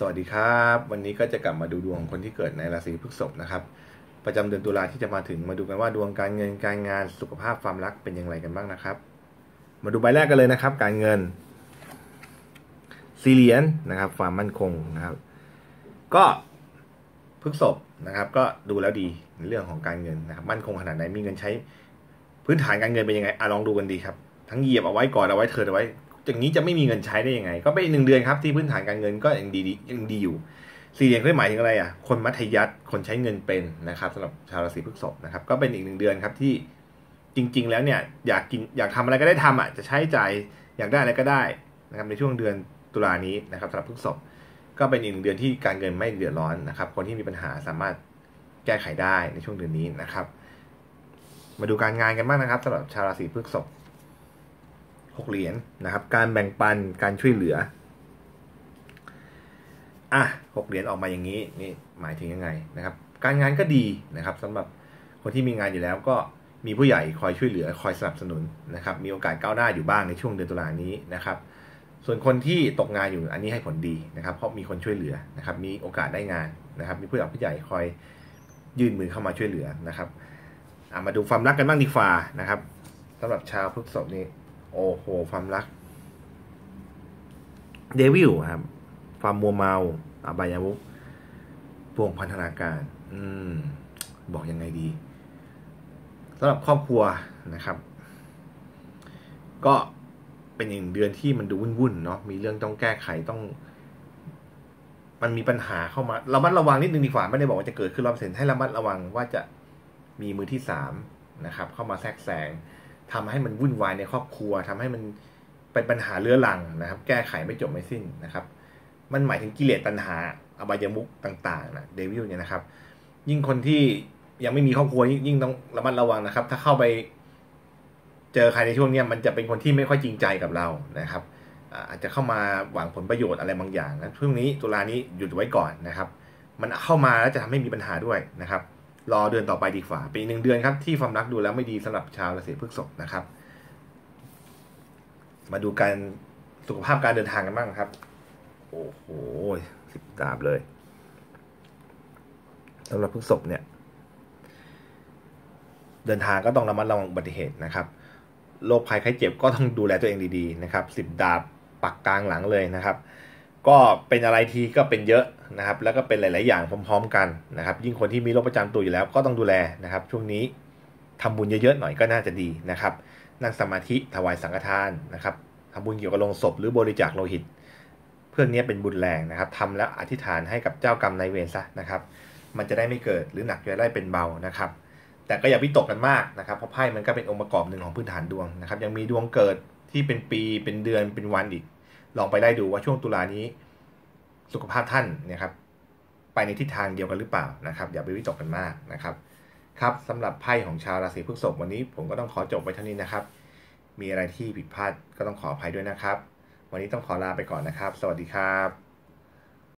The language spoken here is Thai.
สวัสดีครับ วันนี้ก็จะกลับมาดูดวงคนที่เกิดในราศีพฤษภนะครับ ประจำเดือนตุลาที่จะมาถึงมาดูกันว่าดวงการเงินการงานสุขภาพความรักเป็นอย่างไรกันบ้างนะครับ มาดูใบแรกกันเลยนะครับ การเงินซีเรียนนะครับ ความมั่นคงนะครับ ก็พฤษภนะครับ ก็ดูแล้วดีในเรื่องของการเงินนะครับ มั่นคงขนาดไหนมีเงินใช้ พื้นฐานการเงินเป็นยังไงอะลองดูกันดีครับ ทั้งเหยียบเอาไว้ก่อนเอาไว้เถิดเอาไว้ อย่างนี้จะไม่มีเงินใช้ได้ยังไง ก็เป็นอีกหนึ่งเดือนครับที่พื้นฐานการเงินก็ยังดียังดีอยู่สี่เหลี่ยมหมายถึงอะไรอะคนมัธยัสถ์คนใช้เงินเป็นนะครับสำหรับชาวราศีพฤษภนะครับ ก็เป็นอีกหนึ่งเดือนครับที่จริง ๆ แล้วเนี่ยอยากกินอยากทำอะไรก็ได้ทำอะจะใช้จ่ายอยากได้อะไรก็ได้นะครับในช่วงเดือนตุลานี้นะครับสำหรับพฤษภก็เป็นอีกหนึ่งเดือนที่การเงินไม่เดือดร้อนนะครับ คนที่มีปัญหาสามารถแก้ไขได้ในช่วงเดือนนี้นะครับ มาดูการงานกันบ้างนะครับสำหรับชาวราศีพฤษภ หกเหรียญนะครับ การแบ่งปันการช่วยเหลือ อะหกเหรียญออกมาอย่างนี้นี่หมายถึงยังไงนะครับ การงานก็ดีนะครับสำหรับคนที่มีงานอยู่แล้วก็มีผู้ใหญ่คอยช่วยเหลือคอยสนับสนุนนะครับ มีโอกาสก้าวหน้าอยู่บ้างในช่วงเดือนตุลานี้นะครับ ส่วนคนที่ตกงานอยู่อันนี้ให้ผลดีนะครับ เพราะมีคนช่วยเหลือนะครับ มีโอกาสได้งานนะครับ มีผู้หลักผู้ใหญ่คอยยื่นมือเข้ามาช่วยเหลือนะครับมาดูความรักกันบ้างดีกว่านะครับสำหรับชาวพฤษภนี้ โอ้โห ความรัก เดวิลครับ ความมัวเมาอบายาวุพวงพันธนาการ อืม บอกยังไงดีสำหรับครอบครัวนะครับ ก็เป็นอีกเดือนที่มันดูวุ่นๆเนาะมีเรื่องต้องแก้ไขต้อง มันมีปัญหาเข้ามาระมัดระวังนิดนึงดีกว่าไม่ได้บอกว่าจะเกิดขึ้นร้อยเปอร์เซ็นต์ให้ระมัดระวังว่าจะมีมือที่สามนะครับ เข้ามาแทรกแซง ทำให้มันวุ่นวายในครอบครัวทำให้มันเป็นปัญหาเรื้อรังนะครับ แก้ไขไม่จบไม่สิ้นนะครับ มันหมายถึงกิเลสตัณหาอบายมุกต่างๆนะเดวิลเนี่ยนะครับ ยิ่งคนที่ยังไม่มีครอบครัวยิ่งต้องระมัดระวังนะครับ ถ้าเข้าไปเจอใครในช่วงนี้มันจะเป็นคนที่ไม่ค่อยจริงใจกับเรานะครับ อาจจะเข้ามาหวังผลประโยชน์อะไรบางอย่างนะช่วงนี้ตุลานี้หยุดไว้ก่อนนะครับ มันเข้ามาแล้วจะทำให้มีปัญหาด้วยนะครับ รอเดือนต่อไปดีกว่าปีหนึ่งเดือนครับที่ความรักดูแล้วไม่ดีสำหรับชาวราศีพฤษภนะครับ มาดูการสุขภาพการเดินทางกันบ้างครับ โอ้โหสิบดาบเลยสำหรับพฤษภเนี่ย เดินทางก็ต้องระมัดระวังอุบัติเหตุนะครับโรคภัยไข้เจ็บก็ต้องดูแลตัวเองดีๆนะครับสิบดาบปักกลางหลังเลยนะครับ ก็เป็นอะไรทีก็เป็นเยอะนะครับ แล้วก็เป็นหลาย ๆ อย่างพร้อม ๆ กันนะครับ ยิ่งคนที่มีโรคประจำตัวอยู่แล้วก็ต้องดูแลนะครับ ช่วงนี้ทำบุญเยอะ ๆ หน่อยก็น่าจะดีนะครับ นั่งสมาธิถวายสังฆทานนะครับทำบุญเกี่ยวกับโลงศพหรือบริจาคโลหิต เพื่อนี้เป็นบุญแรงนะครับทำแล้วอธิษฐานให้กับเจ้ากรรมนายเวรซะนะครับ มันจะได้ไม่เกิดหรือหนักจะได้เป็นเบานะครับ แต่ก็อย่าวิตกกันมากนะครับเพราะไพ่มันก็เป็นองค์ประกอบหนึ่งของพื้นฐานดวงนะครับ ยังมีดวงเกิดที่เป็นปีเป็นเดือนเป็นวันอีก ลองไปได้ดูว่าช่วงตุลานี้ สุขภาพท่านนะครับ ไปในทิศทางเดียวกันหรือเปล่านะครับ อย่าไปวิตกกันมากนะครับ ครับสำหรับไพ่ของชาวราศีพฤษภวันนี้ผมก็ต้องขอจบไว้เท่านี้นะครับ มีอะไรที่ผิดพลาดก็ต้องขออภัยด้วยนะครับ วันนี้ต้องขอลาไปก่อนนะครับ สวัสดีครับ